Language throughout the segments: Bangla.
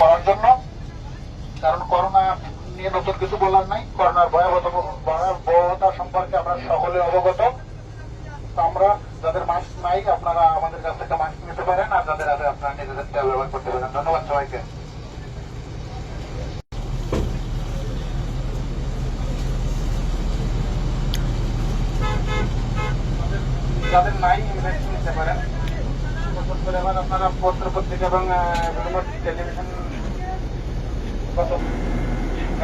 করার জন্য, কারণ করোনা নিয়ে নতুন কিছু বলার নাই, করোনার ভয়াবহ ভয়াবহতা সম্পর্কে আমরা সকলে অবগত। আমরা যাদের মাস্ক নাই, আপনারা আমাদের কাছ থেকে মাস্ক নিতে পারেন, আর যাদের আছে, আপনারা নিজেদের ব্যবহার করতে পারেন। ধন্যবাদ সবাইকে। যাদের নাই ইনভেস্ট নিতে পারেন? করে আপনারা পত্র পত্রিকা এবং বিভিন্ন টেলিভিশন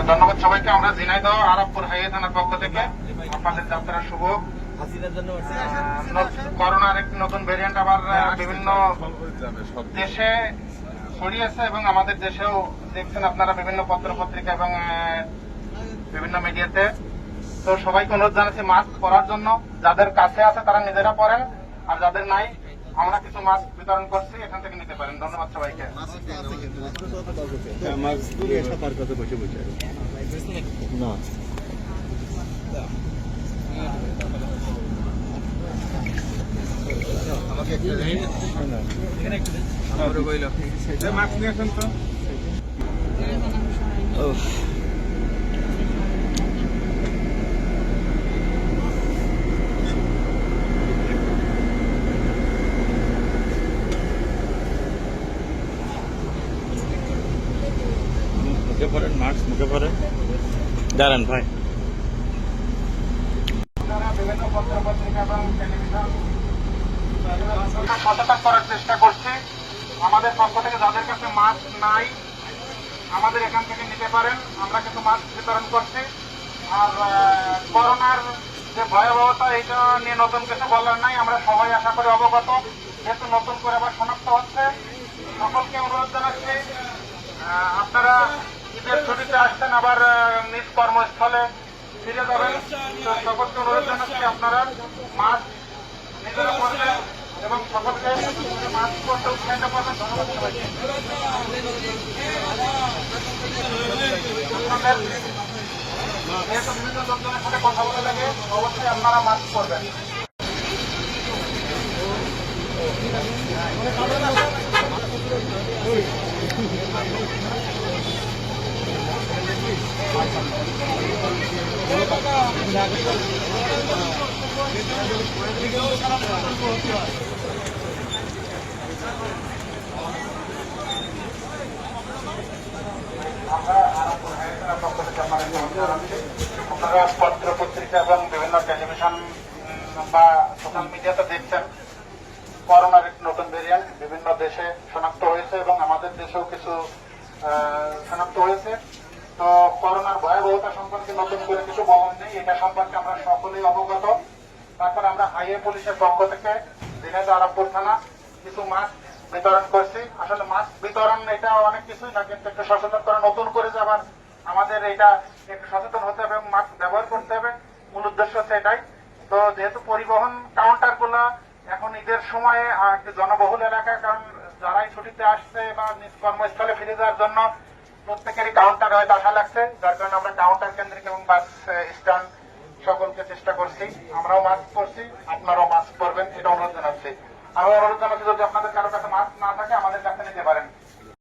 ধন্যবাদ সবাইকে আমরা ঝিনাইদহ আরবপুর হাইওয়ে থানার পক্ষ থেকে। আপনাদের যাত্রা শুভ। করোনার একটি নতুন ভেরিয়েন্ট আবার বিভিন্ন দেশে ছড়িয়েছে এবং আমাদের দেশেও দেখছেন আপনারা বিভিন্ন পত্র পত্রিকা এবং আহ, বিভিন্ন মিডিয়াতে তো সবাইকে অনুরোধ জানাচ্ছি মাস্ক পরার জন্য। যাদের কাছে আছে তারা নিজেরা পরেন, আর যাদের নাই, আমরা কিছু মাস্ক বিতরণ করছি, এখান থেকে নিতে পারেন। ধন্যবাদ সবাইকে। না মুখে পড়েন, মাস্ক মুখে পড়েন। দাঁড়ান ভাই। সচেতন করার চেষ্টা করছি। আমাদের পক্ষ থেকে যাদের কাছে মাস্ক নাই, আমাদের এখান থেকে নিতে পারেন। আমরা কিছু মাস্ক বিতরণ করছি। আর করোনার যে ভয়াবহতা এটা নিয়ে নতুন কিছু বলার নাই। আমরা সবাই আশা করি অবগত। যেহেতু নতুন করে আবার শনাক্ত হচ্ছে, সকলকে অনুরোধ জানাচ্ছি। আপনারা ঈদের ছুটিতে আসছেন আবার নিজ কর্মস্থলে ফিরে যাবেন। তো সকলকে অনুরোধ জানাচ্ছি আপনারা মাস্ক নিজেরা পরবেন এবং সকলকে মাস্ক পরতে উৎসাহিত করবেন। ধন্যবাদ যেহেতু বিভিন্ন লোকজনের সাথে কথা বলে লাগে, অবশ্যই আপনারা মাস্ক পরবেন আমরা আরম্ভ হয়ে গেছে পক্ষ থেকে আপনাদেরকে অনুরোধ জানাচ্ছি। আপনারা পত্র পত্রিকা এবং বিভিন্ন টেলিভিশন বা সোশ্যাল মিডিয়াতে দেখছেন করোনার একটি নতুন ভেরিয়েন্ট বিভিন্ন দেশে শনাক্ত হয়েছে এবং আমাদের দেশেও কিছু শনাক্ত হয়েছে তো করোনার ভয়াবহতা সম্পর্কে নতুন করে কিছু বলার নেই। এটা সম্পর্কে আমরা সকলেই অবগত। তারপর আমরা হাইওয়ে পুলিশের পক্ষ থেকে দিনাজ আরবপুর থানা কিছু মাস্ক বিতরণ করছি। আসলে মাস্ক বিতরণ এটা অনেক কিছুই না, কিন্তু একটু সচেতন করা, নতুন করে যে আবার আমাদের এটা একটু সচেতন হতে হবে, মাস্ক ব্যবহার করতে হবে। মূল উদ্দেশ্য হচ্ছে এটাই। তো যেহেতু পরিবহন কাউন্টারগুলা এখন ঈদের সময়ে একটু জনবহুল এলাকা, কারণ যারাই ছুটিতে আসছে বা নিজ কর্মস্থলে ফিরে যাওয়ার জন্য প্রত্যেকেরই কাউন্টার হয়তো আশা লাগছে, যার কারণে আমরা কাউন্টার কেন্দ্রিক এবং বাস স্ট্যান্ড সকলকে চেষ্টা করছি। আমরাও মাস্ক পরছি, আপনারাও মাস্ক পরবেন, এটা অনুরোধ জানাচ্ছি। আমি অনুরোধ জানাচ্ছি যদি আপনাদের